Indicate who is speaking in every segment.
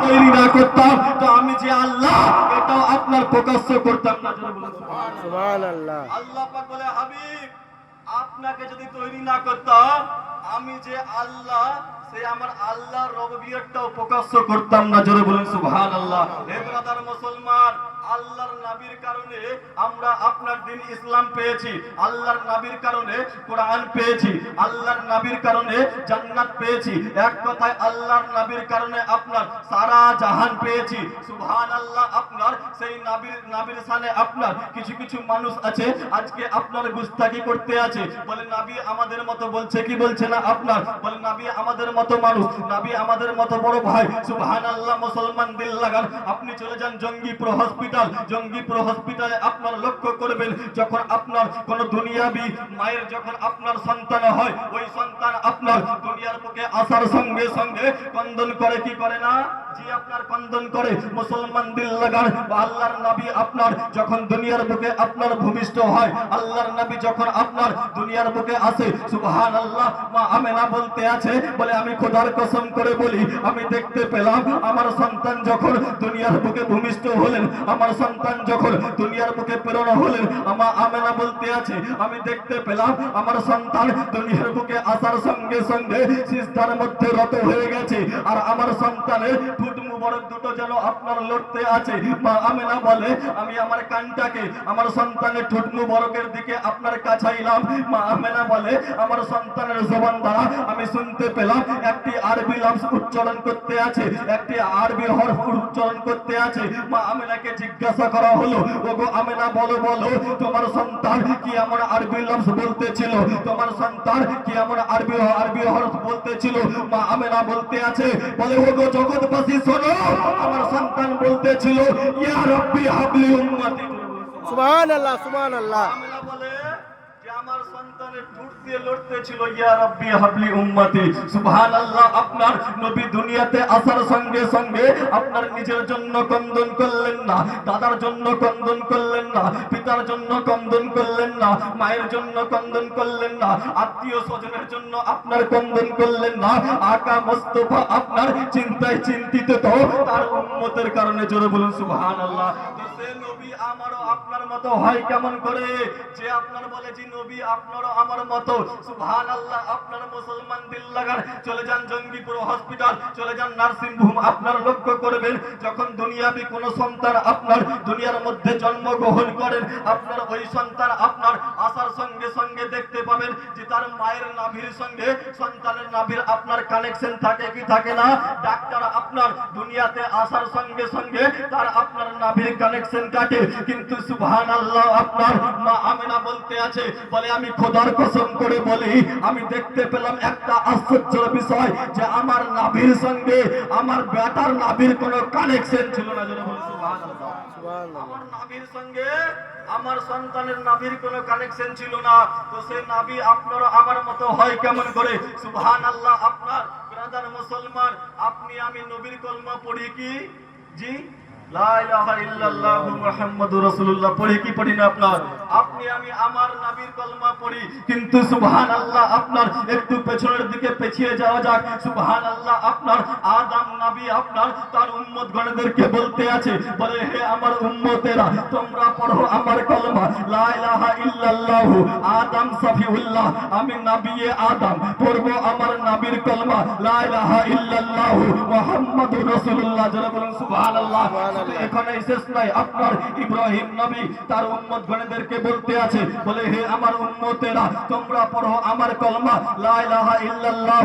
Speaker 1: তৈরি না করতাম তো আমি যে আল্লাহ এটাও আপনার প্রকাশ্য করতাম না আল্লাহ পাক বলে হাবিব আপনাকে যদি তৈরি না করতাম আমি যে আল্লাহ সে আমার আল্লাহ রবিয়তটাও প্রকাশ্য করতাম না জোরে বলুন সুবহানাল্লাহ। হে ব্রাদার মুসলমান আল্লাহর নবীর কারণে আমরা আপনার দিন ইসলাম পেয়েছি, আল্লাহর নবীর কারণে কোরআন পেয়েছি, আল্লাহর নবীর কারণে জান্নাত পেয়েছি, এক কথায় আল্লাহর নবীর কারণে আপনার সারা জাহান পেয়েছি, সুবহানাল্লাহ আপনার সেই নবীর নবীর সানে আপনার কিছু কিছু মানুষ আছে, আজকে আপনার গুস্তাকি করতে আছে, বলে নবী আমাদের মতো বলছে কি বলছে না আপনার, বলে নবী আমাদের মতো মানুষ, নাবি আমাদের মতো বড় ভাই, সুবহানাল্লাহ মুসলমান দিল লাগান, আপনি চলে যান জঙ্গিপুর হসপিটাল জঙ্গিপুর হসপিটালে আপনার লক্ষ্য করবেন, যখন আপনার কোন দুনিয়াবি মায়ের যখন আপনার সন্তান হয়, ওই সন্তান আপনার দুনিয়ার বুকে আসার সঙ্গে সঙ্গে কন্দন করে কি করে না? আমি আমি দেখতে পেলাম, আমার সন্তান যখন দুনিয়ার বুকে ভূমিষ্ঠ হলেন, আমার সন্তান যখন দুনিয়ার বুকে প্রেরণ হলেন আমার আমেনা বলতে আছে, আমি দেখতে পেলাম, আমার সন্তান দুনিয়ার বুকে আসার সঙ্গে সঙ্গে সিস্তার মধ্যে রত হয়ে গেছে, আর আমার সন্তানের the মুবারক দুটো যেন আপনার লড়তে আছে। মা আমেনা বলে, আমি আমার কানটাকে, আমার সন্তানের ঠোঁট মুবারকের দিকে আপনার কাছাইলাম। মা আমেনা বলে, আমার সন্তানের জবান দ্বারা আমি শুনতে পেলাম, একটি আরবি লাফজ উচ্চারণ করতে আছে, একটি আরবি হরফ উচ্চারণ করতে আছে। মা আমেনাকে জিজ্ঞাসা করা হলো, ওগো আমেনা, বলো বলো, তোমার সন্তান কি এমন আরবি লাফজ বলতেছিল? তোমার সন্তান কি এমন আরবি আরবি হরফ বলতেছিল? মা আমেনা বলতে আছে, বলে, ওগো জগৎবাসী, শোনো আমার সন্তান বলতেছিল ইয়া রব্বি হাবলি উম্মতি।
Speaker 2: সুবহানাল্লাহ সুবহানাল্লাহ।
Speaker 1: আপনার কন্দন করলেন না আকা মোস্তফা আপনার চিন্তায় চিন্তিত তো, তার কারণে জোরে বলুন আমারও আপনার মতো হয় কেমন করে? যে আপনার বলে যে নবী আপনারও আমার মতো। সুবহানাল্লাহ, আপনার মুসলমান দিল লাগান চলে যান জঙ্গিপুর হসপিটাল, চলে যান নার্সিং হোম আপনার লক্ষ্য করবেন, যখন দুনিয়াবি কোন সন্তান আপনার দুনিয়ার মধ্যে জন্মগ্রহণ করেন, আপনার ওই সন্তান আপনার আসার সঙ্গে সঙ্গে দেখতে পাবেন যে তার মায়ের নাভির সঙ্গে সন্তানের নাভির আপনার কানেকশন থাকে কি থাকে না। ডাক্তার আপনার দুনিয়াতে আসার সঙ্গে সঙ্গে তার আপনার নাভির কানেকশন কাটে। কিন্তু সুবহান আল্লাহ আপনার মা আমেনা বলতে আছে বলে, আমি খোদার কসম করে বলি, আমি দেখতে পেলাম একটা আশ্চর্যের বিষয় যে আমার নাভির সঙ্গে আমার বেটার নাভির কোনো কানেকশন ছিল না। যেন আমার নাভির সঙ্গে আমার সন্তানের নাভির কোনো কানেকশন ছিল না। তো সেই নাভি আপনার আমার মতো হয় কেমন করে? সুবহান আল্লাহ আপনার ব্রাদার মুসলমান, আপনি আমি নবীর কলমা পড়ি কি? জি? পড়ি কি পড়ি না আপনার? আপনি আমি আমার নাবির কলমা পড়ি, কিন্তু সুবহানাল্লাহ আপনার একটু পেছনের দিকে পেছিয়ে যাওয়া যাক। সুবহানাল্লাহ, আপনার আদম নবী, আপনার তার উম্মত গণদেরকে বলতে আছে, বলে, হে আমার উম্মতেরা, তোমরা পড়ো আমার কলমা। লা ইলাহা ইল্লাল্লাহু আদম সফিউল্লাহ, আমি নবী আদম, পড়ব আমার নবীর কলমা। লা ইলাহা ইল্লাল্লাহু মুহাম্মাদুর রাসূলুল্লাহ। যারা বলেন, সুবহানাল্লাহ শুধু এখানেই শেষ নয় আপনার ইব্রাহিম নবী তার উম্মত গণদেরকে বলতে আছে, বলে, হে আমার উম্মতেরা, তোমরা পড়ো আমার কলমা। লা ইলাহা ইল্লাল্লাহু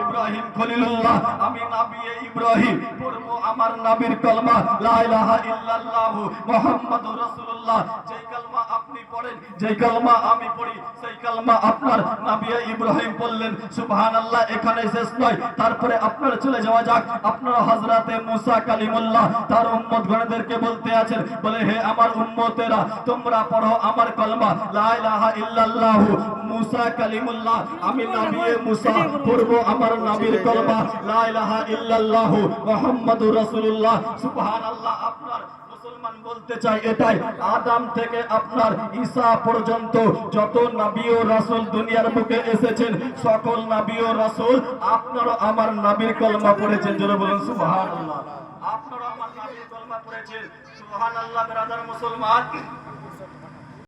Speaker 1: ইব্রাহিম খলিলুল্লাহ। আমি নবী ইব্রাহিম, পড়ব আমার নবীর কলমা। লা ইলাহা ইল্লাল্লাহ মুহাম্মাদুর রাসূলুল্লাহ। যেই কলমা আপনি পড়েন, যেই কলমা আমি পড়ি, সেই কলমা আপনার নবী ইব্রাহিম বললেন, সুবহানাল্লাহ, এখানে শেষ নয়। তারপরে আপনারা চলে যাওয়া যাক। আপনারা হযরতে মুসা কালিমুল্লাহ, তার উম্মত গণদেরকে বলতে আছেন, বলে, হে আমার উম্মতেরা, তোমরা পড়ো আমার কলমা। লা ইলাহা ইল্লাল্লাহু মুসা কালিমুল্লাহ। আমি নবী মুসা, পড়ব আমার নবীর কলমা। লা ইলাহা ইল্লাল্লাহু মুহাম্মাদুর রাসূলুল্লাহ। সুবহানাল্লাহ, আপনার বলতে চাই এটাই, আদম থেকে আপনার ঈসা পর্যন্ত যত নবী ও রাসুল দুনিয়ার বুকে এসেছেন। সকল নাবি ও রাসুল, আপনারও আমার নাবির কলমা পড়েছেন। জোরে বলুন, সুবহানাল্লাহ। আপনারা আমার নাবির কলমা পড়েছেন। সুবহানাল্লাহ, ব্রাদার মুসলমান।